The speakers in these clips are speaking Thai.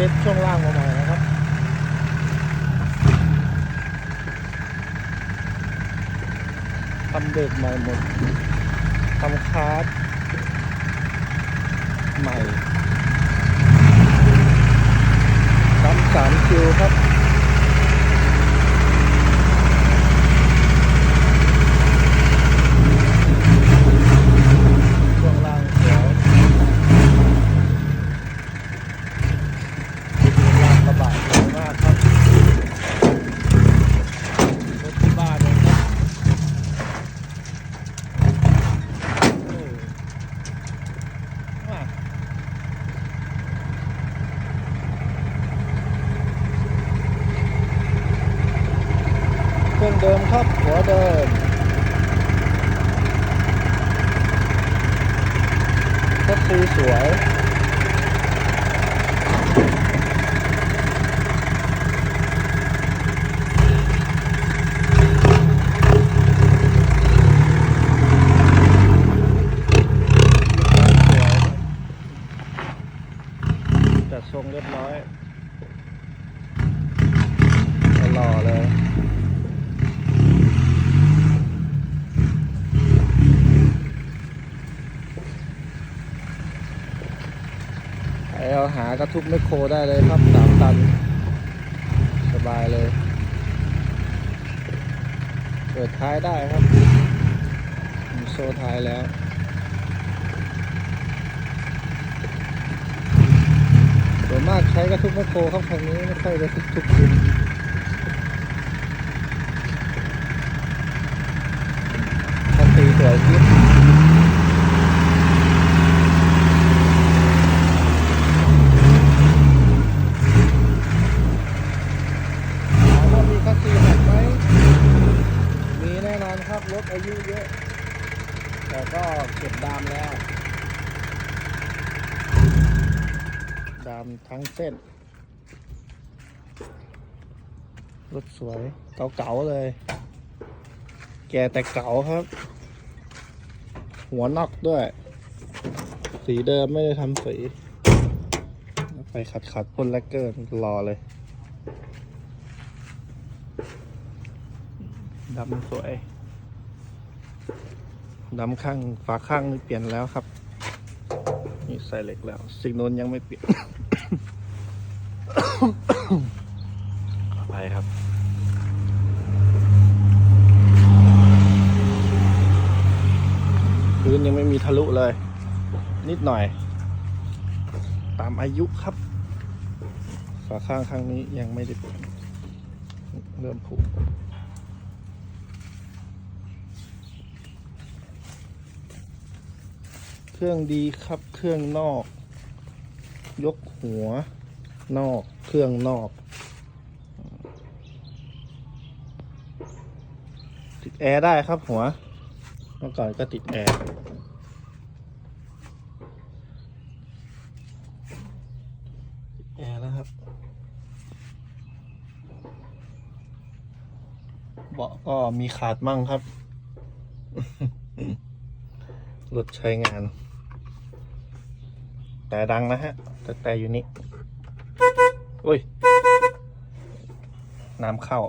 ซ็ตช่วงล่างมาใหม่นะครับทำเบรกใหม่หมดทำคาร์ดใหม่ทำสามคิวครับ ก็คือสวย จัดทรงเรียบร้อยหล่อเลย ไปเอาหา กระทุบไมคโครได้เลยครับสามตัน สบายเลย เปิดท้ายได้ครับโซ่ท้ายแล้วส่วนมากใช้กระทุบไมคโครครับทางนี้ไม่ค่อยจะทุบทุบดินคันตีสวยจิ๊บ ถามว่ามีคัสซีหักไหม มีแน่นอนครับรถอายุเยอะ แต่ก็เก็บดามแล้ว ดาทั้งเส้น รถสวย เก่าๆเลย แกแต่เก่าครับ หัวนอกด้วย สีเดิมไม่ได้ทำสี ไปขัดๆพ่นแลกเกอร์รอเลยดำสวยดำข้างฝาข้างเปลี่ยนแล้วครับ นี่ใส่เหล็กแล้ว สิงนนยังไม่เปลี่ยน ขอไปครับ พื้นยังไม่มีทะลุเลย นิดหน่อย ตามอายุครับ ฝาข้างข้างนี้ยังไม่ได้เปลี่ยนเริ่มผุเครื่องดีครับ เครื่องนอก ยกหัว นอก เครื่องนอก ติดแอร์ได้ครับหัว เมื่อก่อนก็ติดแอร์ติดแอร์แล้วครับ เบาะก็มีขาดมั่งครับ รถใช้งาน แต่ดังนะฮะ แต่แต่อยู่นี่ อุ้ย น้ำเข้า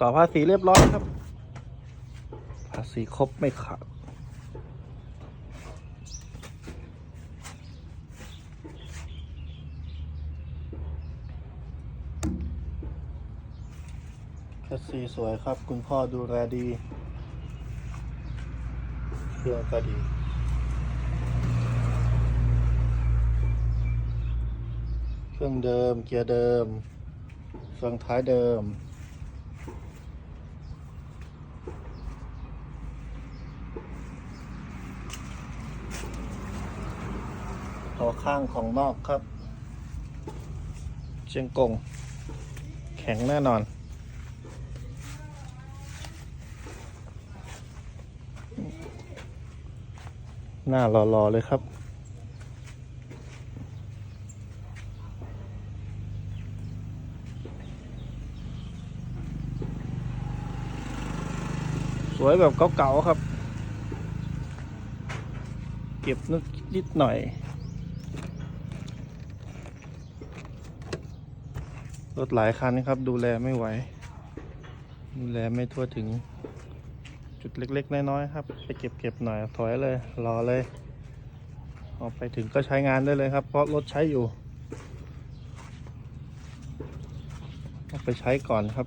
ต่อภาษีเรียบร้อยครับ ภาษีครบไม่ขาดภาษีสวยครับ คุณพ่อดูแลดี เครื่องก็ดี เครื่องเดิม เกียร์เดิมเฟืองท้ายเดิม ต่อข้างของนอกครับ เชียงกง แข็งแน่นอน หน้ารอๆเลยครับ วยแบบเก่าๆครับ เก็บนิดนิดหน่อย รถหลายคันครับ ดูแลไม่ไหว ดูแลไม่ทั่วถึง จุดเล็กๆ น้อยๆครับ ไปเก็บๆหน่อย ถอยเลย รอเลย ออกไปถึงก็ใช้งานได้เลยครับ เพราะรถใช้อยู่เอาไปใช้ก่อนครับ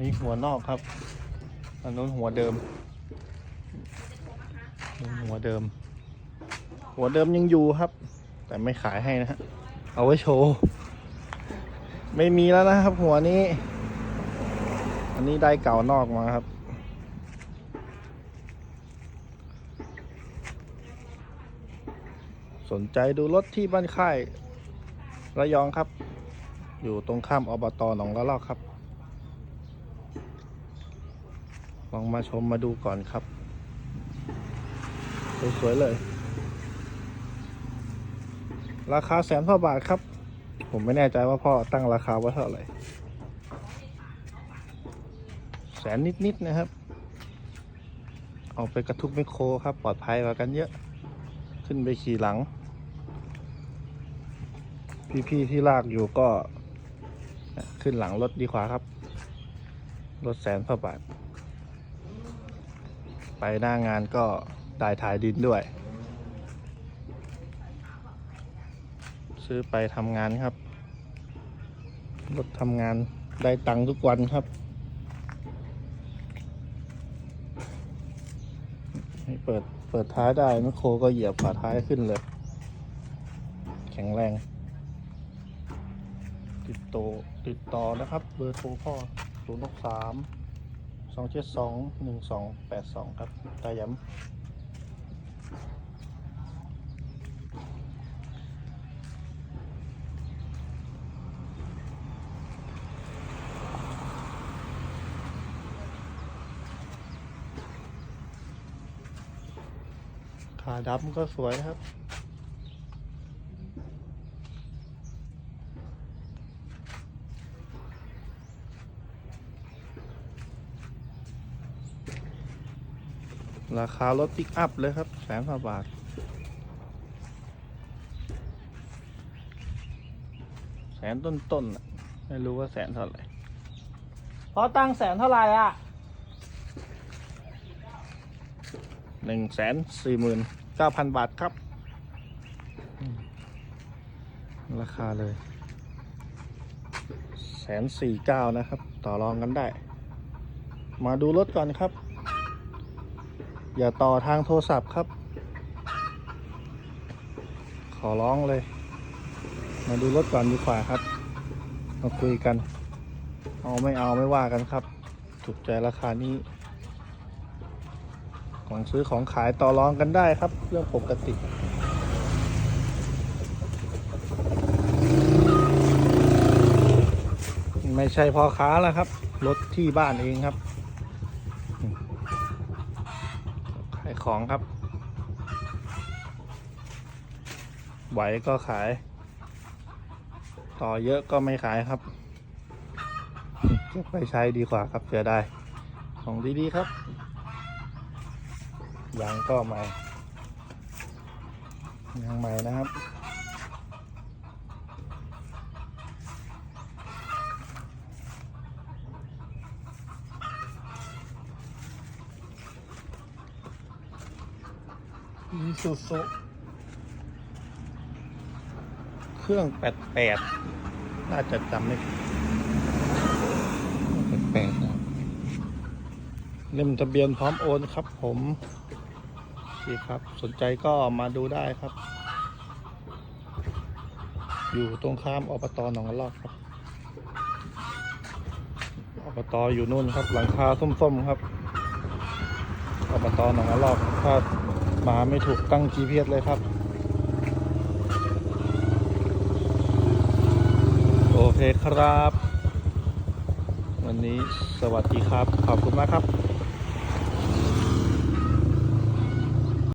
นี่หัวนอกครับอันนู้นหัวเดิม หัวเดิม หัวเดิมยังอยู่ครับ แต่ไม่ขายให้นะฮะเอาไว้โชว์ ไม่มีแล้วนะครับ หัวนี้ อันนี้ได้เก่านอกมาครับสนใจดูรถที่บ้านค่ายระยองครับ อยู่ตรงข้ามอบตหนองละลอกครับ ลองมาชมมาดูก่อนครับ สวยๆเลย ราคาแสนพ่อบาทครับ ผมไม่แน่ใจว่าพ่อตั้งราคาไว้เท่าไหร่ แสนนิดๆนะครับ เอาไปกระทุกไมโครครับ ปลอดภัยกว่ากันเยอะ ขึ้นไปขี่หลัง พี่ๆที่ลากอยู่ก็ขึ้นหลังรถดีกว่าครับ รถแสนพ่อบาท ไปหน้างานก็ได้ถ่ายดินด้วย ซื้อไปทำงานครับ รถทำงานได้ตังค์ทุกวันครับ ให้เปิดเปิดท้ายได้แมคโครก็เหยียบฝาท้ายขึ้นเลย แข็งแรง ติดโตติดต่อนะครับ เบอร์โทรพ่อศูนย์หกสาม องเจ็ดสองหนึ่งสองแปดสองครับตาย้ำขาดำก็สวยครับ ราคารถปิกอัพเลยครับแสนกว่าบาท แสนต้นๆน่ะไม่รู้ว่าแสนเท่าไหร่พอตั้งแสนเท่าไหร่อะหนึ่งแสนสี่หมื่นเก้าพันบาทครับอืมราคาเลยแสนสี่เก้านะครับ ต่อรองกันได้ มาดูรถก่อนครับ อย่าต่อทางโทรศัพท์ครับ ขอร้องเลย มาดูรถก่อนดีกว่าครับ มาคุยกัน เอาไม่เอาไม่ว่ากันครับ ถูกใจราคานี้ ของซื้อของขายต่อรองกันได้ครับ เรื่องปกติไม่ใช่พ่อค้าแล้วครับ รถที่บ้านเองครับ ขายของครับ ไหวก็ขาย ต่อเยอะก็ไม่ขายครับเก็บไปใช้ดีกว่าครับเสียได้ของดีๆครับยางก็ใหม่ยางใหม่นะครับ ซูซุเครื่องแปดแปดน่าจะจำไม่ผิดแปดแปดนะเล่มทะเบียนพร้อมโอนครับผมดีครับ สนใจก็มาดูได้ครับ อยู่ตรงข้ามอบตหนองกระลอกครับอบตอยู่นู่นครับ หลังคาส้มๆครับอบตหนองกระลอกถ้า มาไม่ถูกตั้ง GPS เลยครับ โอเคครับ วันนี้สวัสดีครับ ขอบคุณมากครับ